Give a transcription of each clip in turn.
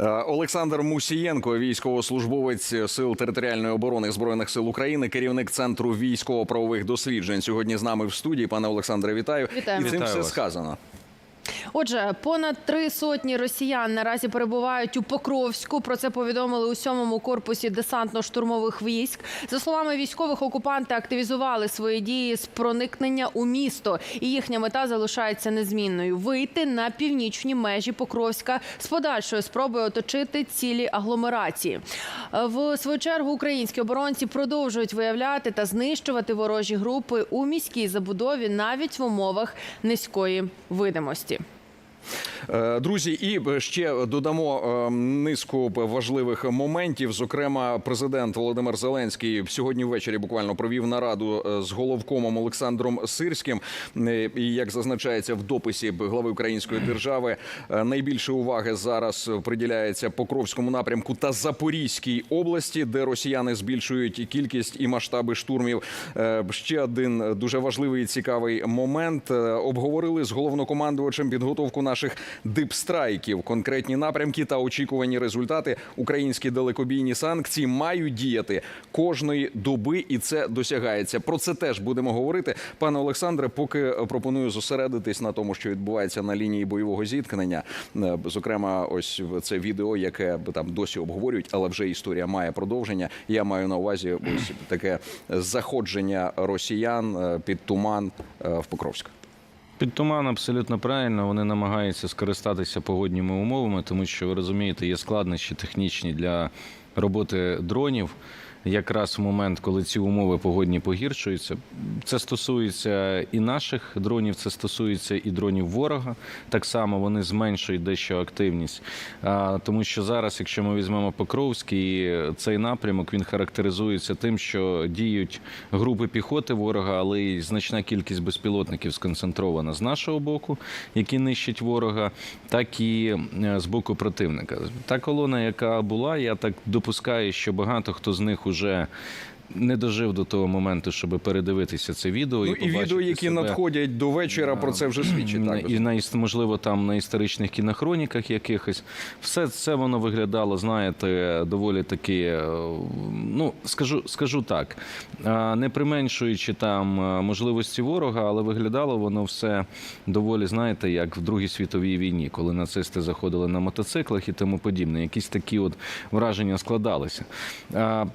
Е, Олександр Мусієнко, військовослужбовець сил територіальної оборони збройних сил України, керівник центру військово-правових досліджень. Сьогодні з нами в студії. Пане Олександре, вітаю. Вітаю. І цим Вітаю все вас. сказано. Отже, понад три сотні росіян наразі перебувають у Покровську. Про це повідомили у сьомому корпусі десантно-штурмових військ. За словами військових, окупанти активізували свої дії з проникнення у місто, і їхня мета залишається незмінною: вийти на північні межі Покровська з подальшою спробою оточити цілі агломерації. В свою чергу українські оборонці продовжують виявляти та знищувати ворожі групи у міській забудові навіть в умовах низької видимості. Е, Друзі, і ще додамо е, низку важливих моментів. Зокрема, президент Володимир Зеленський сьогодні ввечері буквально провів нараду е, з головкомом Олександром Сирським. І як зазначається в дописі глави Української держави, найбільше уваги зараз приділяється Покровському напрямку та Запорізькій області, де росіяни збільшують кількість і масштаби штурмів. Ще один дуже важливий і цікавий момент. Обговорили з головнокомандувачем підготовку наших дипстрайків, конкретні напрямки та очікувані результати. Українські далекобійні санкції мають діяти кожної доби, і це досягається. Про це теж будемо говорити. Пане Олександре, поки пропоную зосередитись на тому, що відбувається на лінії бойового зіткнення. Е, Зокрема, ось це відео, яке там досі обговорюють, але вже історія має продовження. Я маю на увазі ось таке заходження росіян е, під туман е, в Покровськ. Під туман абсолютно правильно. Вони намагаються скористатися погодніми умовами, тому що ви розумієте, є складнощі технічні для роботи дронів. Якраз в момент, коли ці умови погодні погіршуються, це стосується і наших дронів, це стосується і дронів ворога. Так само вони зменшують дещо активність. Тому що зараз, якщо ми візьмемо Покровський, цей напрямок він характеризується тим, що діють групи піхоти ворога, але й значна кількість безпілотників сконцентрована з нашого боку, які нищать ворога, так і е, з боку противника. Та колона, яка була, я так допускаю, що багато хто з них уже уже не дожив до того моменту, щоб передивитися це відео Ну і і відео, які себе. надходять до вечора, про це вже свідчить. Так, і на можливо там на історичних кінохроніках якихось. Все це воно виглядало, знаєте, доволі таки. е, Ну скажу, скажу так, е, не применшуючи там е, можливості ворога, але виглядало воно все доволі, знаєте, як в Другій світовій війні, коли нацисти заходили на мотоциклах і тому подібне. Якісь такі от враження складалися.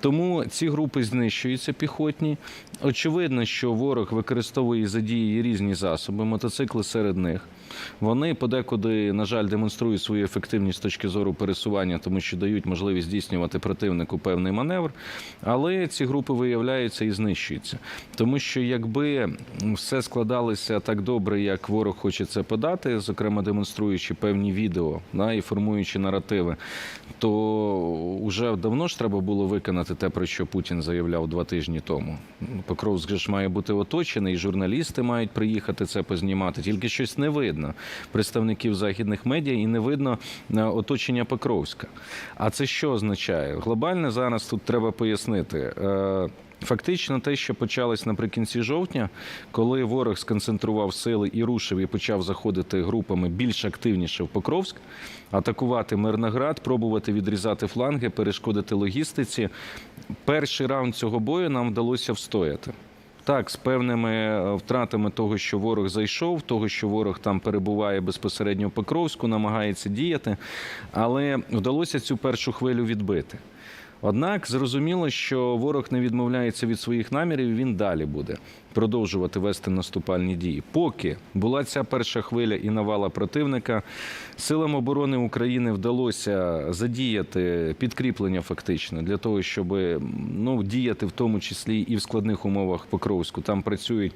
Тому ці групи знищуються піхотні. Очевидно, що ворог використовує і задіє різні засоби, мотоцикли серед них. Вони подекуди, на жаль, демонструють свою ефективність з точки зору пересування, тому що дають можливість здійснювати противнику певний маневр. Але ці групи виявляються і знищуються. Тому що якби все складалося так добре, як ворог хоче це подати, зокрема демонструючи певні відео да, і формуючи наративи, то вже давно ж треба було виконати те, про що Путін заявляв два тижні тому. Покровськ же ж має бути оточений, і журналісти мають приїхати це познімати. Тільки щось не видно представників західних медіа і не видно е, оточення Покровська. А це що означає? Глобально зараз тут треба пояснити. Е, Фактично, те, що почалось наприкінці жовтня, коли ворог сконцентрував сили і рушив і почав заходити групами більш активніше в Покровськ, атакувати Мирноград, пробувати відрізати фланги, перешкодити логістиці. Перший раунд цього бою нам вдалося встояти. Так, з певними е, втратами того, що ворог зайшов, того, що ворог там перебуває безпосередньо в Покровську, намагається діяти, але вдалося цю першу хвилю відбити. Однак зрозуміло, що ворог не відмовляється від своїх намірів, він далі буде продовжувати вести наступальні дії. Поки була ця перша хвиля і навала противника, силам оборони України вдалося задіяти підкріплення фактично для того, щоб ну, діяти в тому числі і в складних умовах Покровську. Там працюють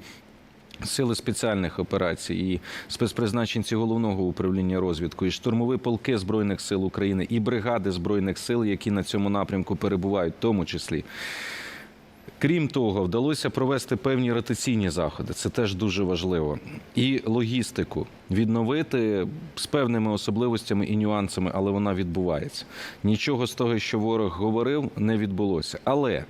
Сили спеціальних операцій і спецпризначенці головного управління розвідку, і штурмові полки збройних сил України, і бригади збройних сил, які на цьому напрямку перебувають, в тому числі. Крім того, вдалося провести певні ротаційні заходи. Це теж дуже важливо. І логістику відновити з певними особливостями і нюансами, але вона відбувається. Нічого з того, що ворог говорив, не відбулося. Але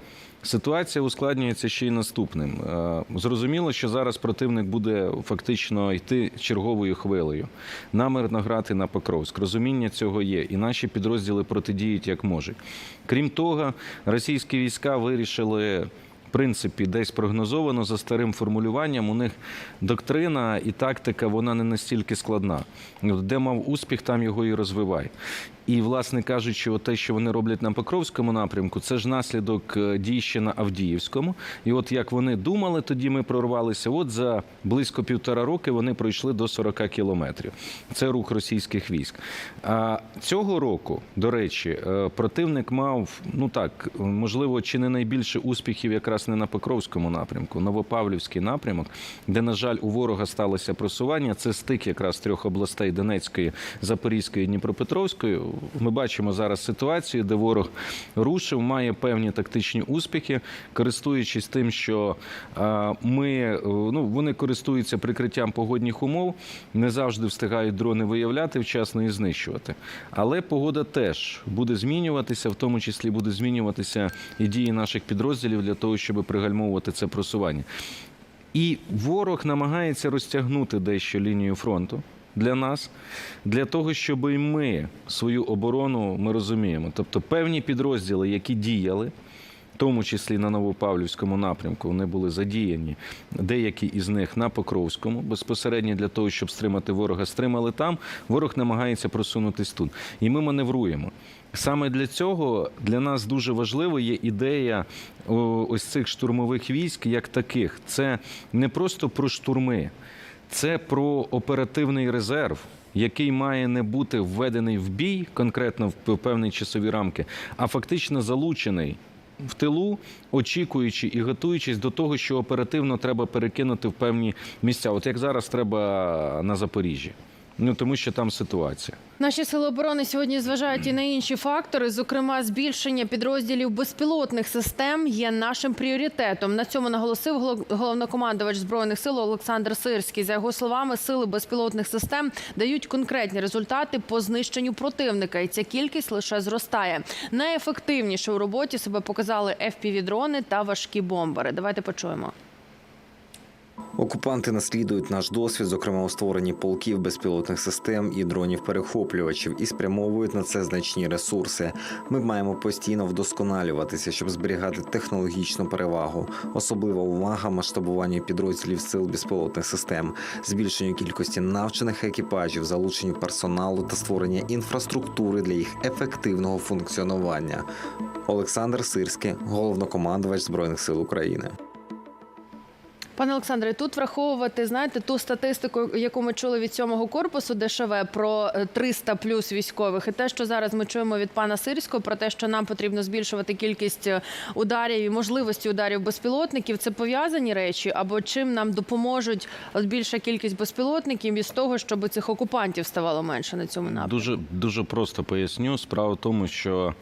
Ситуація ускладнюється ще й наступним. Е, Зрозуміло, що зараз противник буде фактично йти черговою хвилею, намірно грати на Покровськ. Розуміння цього є, і наші підрозділи протидіють як можуть. Крім того, російські війська вирішили. Принципі, десь прогнозовано за старим формулюванням. У них доктрина і тактика вона не настільки складна. Де мав успіх, там його і розвивай. І, власне кажучи, те, що вони роблять на Покровському напрямку, це ж наслідок е, дій ще на Авдіївському. І от як вони думали, тоді ми прорвалися. От за близько півтора роки вони пройшли до 40 кілометрів. Це рух російських військ. А цього року, до речі, е, противник мав ну так, можливо, чи не найбільше успіхів якраз не на Покровському напрямку, Новопавлівський напрямок, де, на жаль, у ворога сталося просування. Це стик якраз трьох областей Донецької, Запорізької Дніпропетровської. Ми бачимо зараз ситуацію, де ворог рушив, має певні тактичні успіхи, користуючись тим, що ми е, ну вони користуються прикриттям погодних умов, не завжди встигають дрони виявляти вчасно і знищувати. Але погода теж буде змінюватися, в тому числі буде змінюватися і дії наших підрозділів для того, щоб пригальмовувати це просування. І ворог намагається розтягнути дещо лінію фронту для нас, для того, щоб і ми свою оборону ми розуміємо. Тобто певні підрозділи, які діяли, тому числі на Новопавлівському напрямку, вони були задіяні, деякі із них на Покровському, безпосередньо для того, щоб стримати ворога, стримали там. Ворог намагається просунутись тут. І ми маневруємо. Саме для цього для нас дуже важливо є ідея ось цих штурмових військ як таких. Це не просто про штурми, це про оперативний резерв. Який має не бути введений в бій конкретно в певні часові рамки, а фактично залучений в тилу, очікуючи і готуючись до того, що оперативно треба перекинути в певні місця. От як зараз треба на Запоріжжі. Ну тому що там ситуація. Наші сили оборони сьогодні зважають і на інші фактори. Зокрема, збільшення підрозділів безпілотних систем є нашим пріоритетом. На цьому наголосив голов- головнокомандувач збройних сил Олександр Сирський. За його словами, сили безпілотних систем дають конкретні результати по знищенню противника, і ця кількість лише зростає. Найефективніше у роботі себе показали FPV-дрони та важкі бомбери. Давайте почуємо. Окупанти наслідують наш досвід, зокрема у створенні полків безпілотних систем і дронів-перехоплювачів, і спрямовують на це значні ресурси. Ми маємо постійно вдосконалюватися, щоб зберігати технологічну перевагу. Особлива увага масштабуванню підрозділів сил безпілотних систем, збільшенню кількості навчених екіпажів, залученню персоналу та створення інфраструктури для їх ефективного функціонування. Олександр Сирський, головнокомандувач збройних сил України. Пане Олександре, тут враховувати знаєте ту статистику, яку ми чули від сьомого корпусу ДШВ про е, 300 плюс військових, і те, що зараз ми чуємо від пана Сирського, про те, що нам потрібно збільшувати кількість е, ударів і можливості ударів безпілотників. Це пов'язані речі, або чим нам допоможуть більша кількість безпілотників із того, щоб цих окупантів ставало менше на цьому напрямку? Дуже дуже просто поясню. Справа в тому, що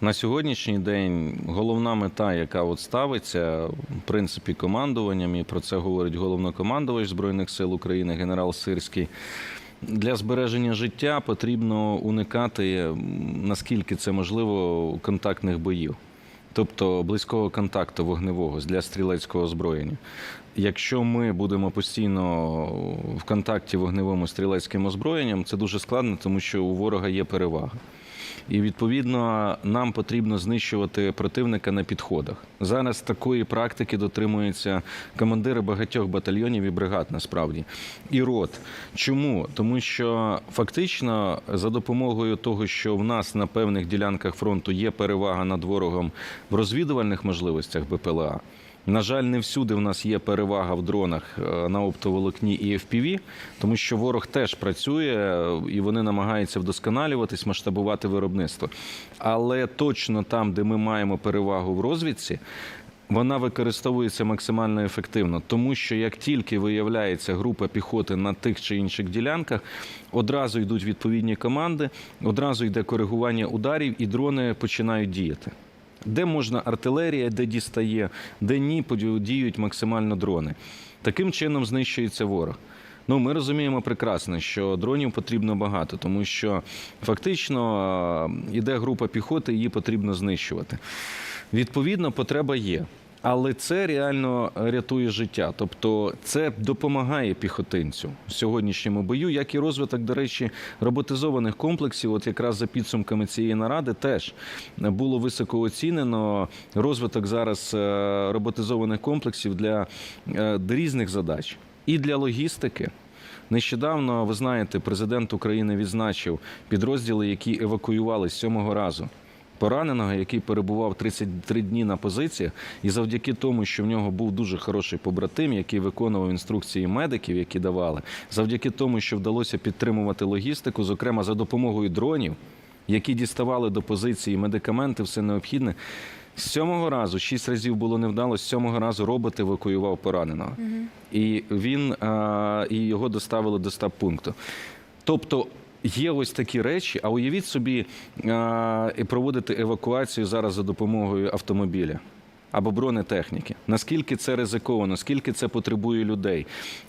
на сьогоднішній день головна мета, яка от ставиться, в принципі, командуванням, і про це говорить головнокомандувач Збройних сил України, генерал Сирський. Для збереження життя потрібно уникати, наскільки це можливо, контактних боїв. Тобто близького контакту вогневого для стрілецького озброєння. Якщо ми будемо постійно в контакті вогневому стрілецьким озброєнням, це дуже складно, тому що у ворога є перевага. І відповідно нам потрібно знищувати противника на підходах. Зараз такої практики дотримуються командири багатьох батальйонів і бригад насправді і рот. Чому? Тому що фактично за допомогою того, що в нас на певних ділянках фронту є перевага над ворогом в розвідувальних можливостях БПЛА. На жаль, не всюди в нас є перевага в дронах е, на оптоволокні і FPV, тому що ворог теж працює е, і вони намагаються вдосконалюватись, масштабувати виробництво. Але точно там, де ми маємо перевагу в розвідці, вона використовується максимально ефективно, тому що як тільки виявляється група піхоти на тих чи інших ділянках, одразу йдуть відповідні команди, одразу йде коригування ударів, і дрони починають діяти. Де можна артилерія, де дістає, де ні, діють максимально дрони. Таким чином знищується ворог. Ну, ми розуміємо прекрасно, що дронів потрібно багато, тому що фактично е, іде група піхоти, її потрібно знищувати. Відповідно, потреба є. Але це реально рятує життя. Тобто це допомагає піхотинцю в сьогоднішньому бою, як і розвиток, до речі, роботизованих комплексів. От якраз за підсумками цієї наради теж було високо оцінено розвиток зараз е, роботизованих комплексів для е, різних задач і для логістики. Нещодавно, ви знаєте, президент України відзначив підрозділи, які евакуювали з сьомого разу. Пораненого, який перебував 33 дні на позиціях, і завдяки тому, що в нього був дуже хороший побратим, який виконував інструкції медиків, які давали, завдяки тому, що вдалося підтримувати логістику, зокрема за допомогою дронів, які діставали до позиції медикаменти, все необхідне. З сьомого разу, шість разів було невдало, з сьомого разу робот евакуював пораненого. І він а, і його доставили до стаб пункту. Тобто є ось такі речі, а уявіть собі і проводити евакуацію зараз за допомогою автомобіля. Або бронетехніки. Наскільки це ризиковано, скільки це потребує людей,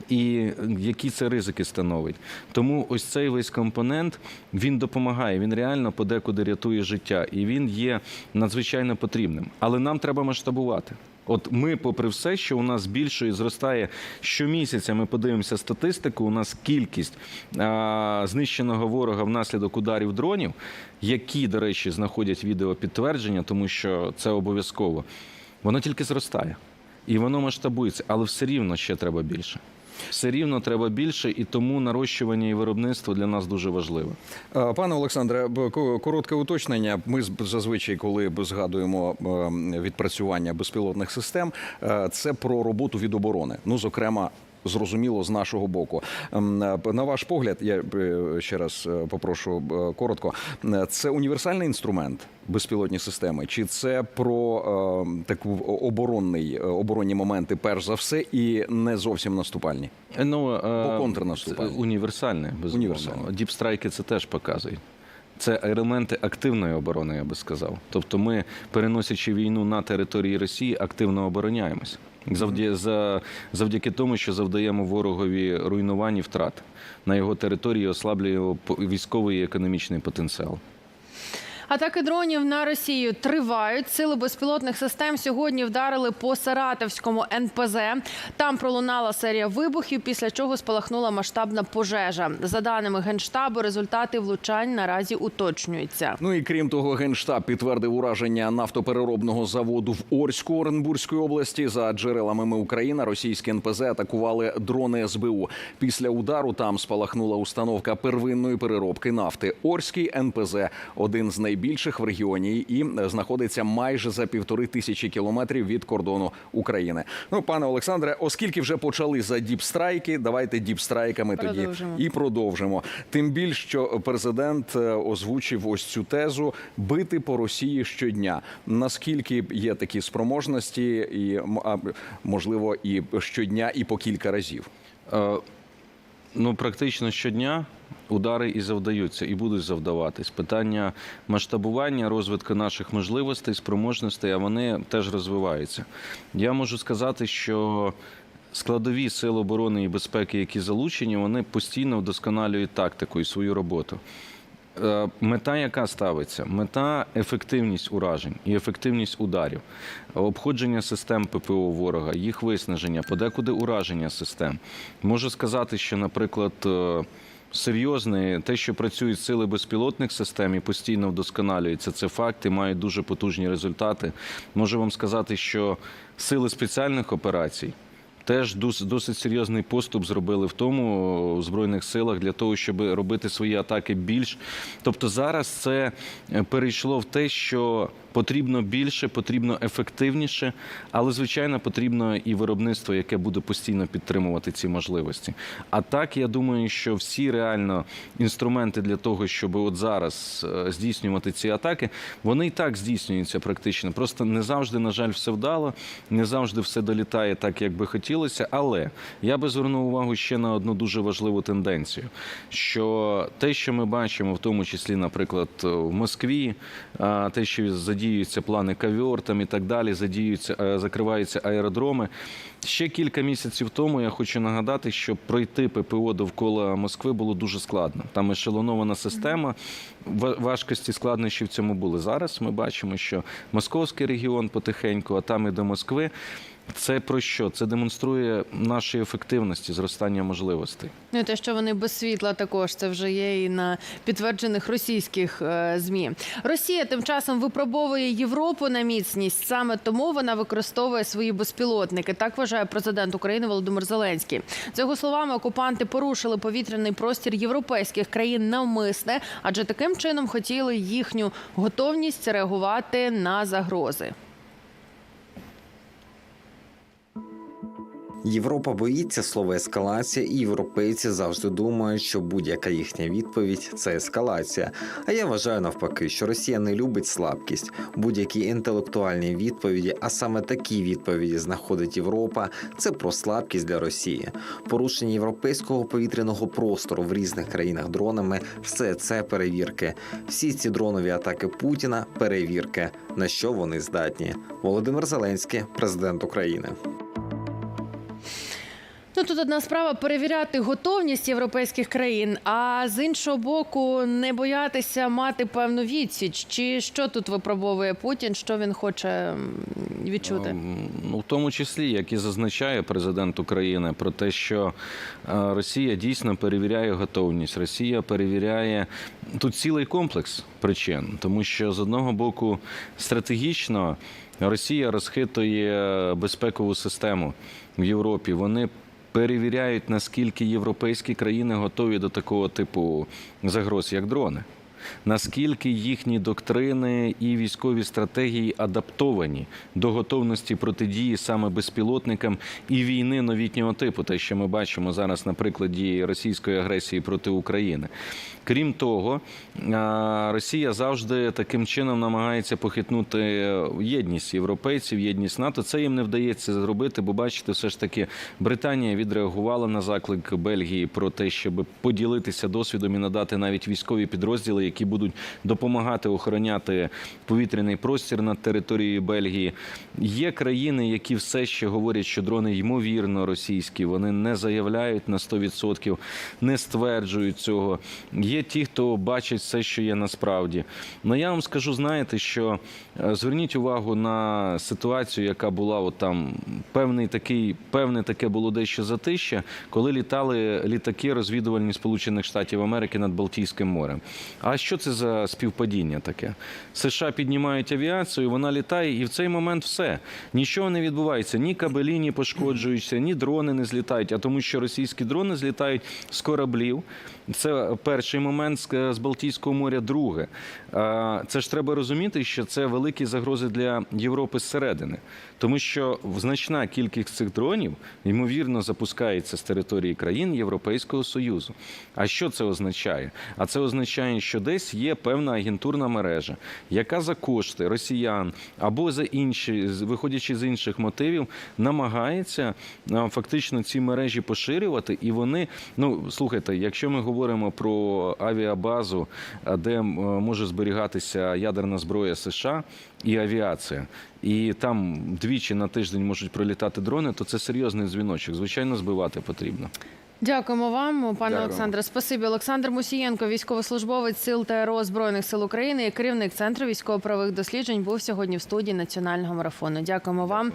і які це ризики становить. Тому ось цей весь компонент він допомагає, він реально подекуди рятує життя, і він є надзвичайно потрібним. Але нам треба масштабувати. От ми, попри все, що у нас збільшує, зростає щомісяця. Ми подивимося статистику. У нас кількість а, знищеного ворога внаслідок ударів дронів, які, до речі, знаходять відео підтвердження, тому що це обов'язково. Воно тільки зростає і воно масштабується, але все рівно ще треба більше. Все рівно треба більше, і тому нарощування і виробництво для нас дуже важливе. Е, Пане Олександре, ко- коротке уточнення. Ми зазвичай, коли згадуємо е, відпрацювання безпілотних систем, е, це про роботу від оборони. Ну, зокрема. Зрозуміло з нашого боку. Ем, е, На ваш погляд, я е, ще раз е, попрошу коротко. Це універсальний інструмент безпілотні системи, чи це про таку оборонний оборонні моменти, перш за все, і не зовсім наступальні? Ну, По контрнаступальні. Універсальне, безумовно. Діпстрайки це теж показують. Це елементи активної оборони, я би сказав. Тобто ми, переносячи війну на території Росії, активно обороняємося. Завдяки, за, завдяки тому, що завдаємо ворогові руйнувань втрат на його території, ослаблює його військовий і економічний потенціал. Атаки дронів на Росію тривають. Сили безпілотних систем сьогодні вдарили по Саратовському НПЗ. Там пролунала серія вибухів, після чого спалахнула масштабна пожежа. За даними генштабу, результати влучань наразі уточнюються. Ну і крім того, генштаб підтвердив ураження нафтопереробного заводу в Орську Оренбурзької області. За джерелами «Ми Україна, російські НПЗ атакували дрони СБУ. Після удару там спалахнула установка первинної переробки нафти. Орський НПЗ один з найбільших в регіоні і знаходиться майже за півтори тисячі кілометрів від кордону України. Ну, пане Олександре, оскільки вже почали за діпстрайки, давайте діпстрайками тоді і продовжимо. Тим більш, що президент е, озвучив ось цю тезу бити по Росії щодня. Наскільки є такі спроможності, і а, можливо, і щодня, і по кілька разів. Ну, практично щодня удари і завдаються, і будуть завдаватись. Питання масштабування, розвитку наших можливостей, спроможностей, а вони теж розвиваються. Я можу сказати, що складові сили оборони і безпеки, які залучені, вони постійно вдосконалюють тактику і свою роботу. Е, Мета, яка ставиться? Мета ефективність уражень і ефективність ударів, обходження систем ППО ворога, їх виснаження, подекуди ураження систем. Можу сказати, що, наприклад, е, серйозне те, що працюють сили безпілотних систем і постійно вдосконалюються, це факти, мають дуже потужні результати. Можу вам сказати, що сили спеціальних операцій. Теж дос- досить серйозний поступ зробили в тому в збройних силах для того, щоб робити свої атаки більш. Тобто зараз це е, перейшло в те, що потрібно більше, потрібно ефективніше, але звичайно потрібно і виробництво, яке буде постійно підтримувати ці можливості. А так я думаю, що всі реально інструменти для того, щоб от зараз е, здійснювати ці атаки, вони і так здійснюються практично. Просто не завжди, на жаль, все вдало, не завжди все долітає так, як би хотілося. Закінчилися. Але я би звернув увагу ще на одну дуже важливу тенденцію: що те, що ми бачимо, в тому числі, наприклад, в Москві, те, що задіюються плани кавьор там і так далі, задіюються, е, закриваються аеродроми. Ще кілька місяців тому я хочу нагадати, що пройти ППО довкола Москви було дуже складно. Там ешелонована система, важкості складнощі в цьому були. Зараз ми бачимо, що московський регіон потихеньку, а там і до Москви. Це про що? Це демонструє наші ефективності, зростання можливостей. Ну те, що вони без світла, також це вже є і на підтверджених російських е, змі. Росія тим часом випробовує Європу на міцність. Саме тому вона використовує свої безпілотники. Так вважає президент України Володимир Зеленський. За його словами, окупанти порушили повітряний простір європейських країн навмисне, адже таким чином хотіли їхню готовність реагувати на загрози. Європа боїться слова ескалація, і європейці завжди думають, що будь-яка їхня відповідь це ескалація. А я вважаю навпаки, що Росія не любить слабкість. Будь-які інтелектуальні відповіді, а саме такі відповіді знаходить Європа. Це про слабкість для Росії. Порушення європейського повітряного простору в різних країнах дронами все це перевірки. Всі ці дронові атаки Путіна перевірки. На що вони здатні? Володимир Зеленський, президент України. Ну тут одна справа перевіряти готовність європейських країн, а з іншого боку, не боятися мати певну відсіч. Чи що тут випробовує Путін? Що він хоче відчути? Ем, Ну, в тому числі, як і зазначає президент України, про те, що е, Росія дійсно перевіряє готовність. Росія перевіряє тут цілий комплекс причин, тому що з одного боку стратегічно Росія розхитує безпекову систему в Європі. Вони перевіряють, наскільки європейські країни готові до такого типу загроз, як дрони. Наскільки їхні доктрини і військові стратегії адаптовані до готовності протидії саме безпілотникам і війни новітнього типу, те, що ми бачимо зараз на прикладі російської агресії проти України. Крім того, Росія завжди таким чином намагається похитнути єдність європейців, єдність НАТО. Це їм не вдається зробити, бо бачите, все ж таки Британія відреагувала на заклик Бельгії про те, щоб поділитися досвідом і надати навіть військові підрозділи, які будуть допомагати охороняти повітряний простір над територією Бельгії. Є країни, які все ще говорять, що дрони ймовірно російські. Вони не заявляють на 100%, не стверджують цього. Є ті, хто бачить все, що є насправді. Ну я вам скажу, знаєте, що е, зверніть увагу на ситуацію, яка була от там певний такий, певне таке було дещо затища, коли літали літаки розвідувальні Сполучених Штатів Америки над Балтійським морем. А що це за співпадіння таке? США піднімають авіацію, вона літає, і в цей момент все. Нічого не відбувається. Ні кабелі не пошкоджуються, ні дрони не злітають. А тому, що російські дрони злітають з кораблів. Це перший момент з Балтійського моря. Друге, це ж треба розуміти, що це великі загрози для Європи зсередини, тому що значна кількість цих дронів ймовірно запускається з території країн Європейського союзу. А що це означає? А це означає, що десь є певна агентурна мережа, яка за кошти росіян або за інші, виходячи з інших мотивів, намагається фактично ці мережі поширювати, і вони, ну слухайте, якщо ми говоримо про авіабазу, де може зберігатися ядерна зброя США і авіація, і там двічі на тиждень можуть пролітати дрони, то це серйозний дзвіночок. Звичайно, збивати потрібно. Дякуємо вам, пане. Олександре. Спасибі. Олександр Мусієнко, військовослужбовець сил ТРО збройних сил України і керівник центру військово-правових досліджень, був сьогодні в студії національного марафону. Дякуємо вам.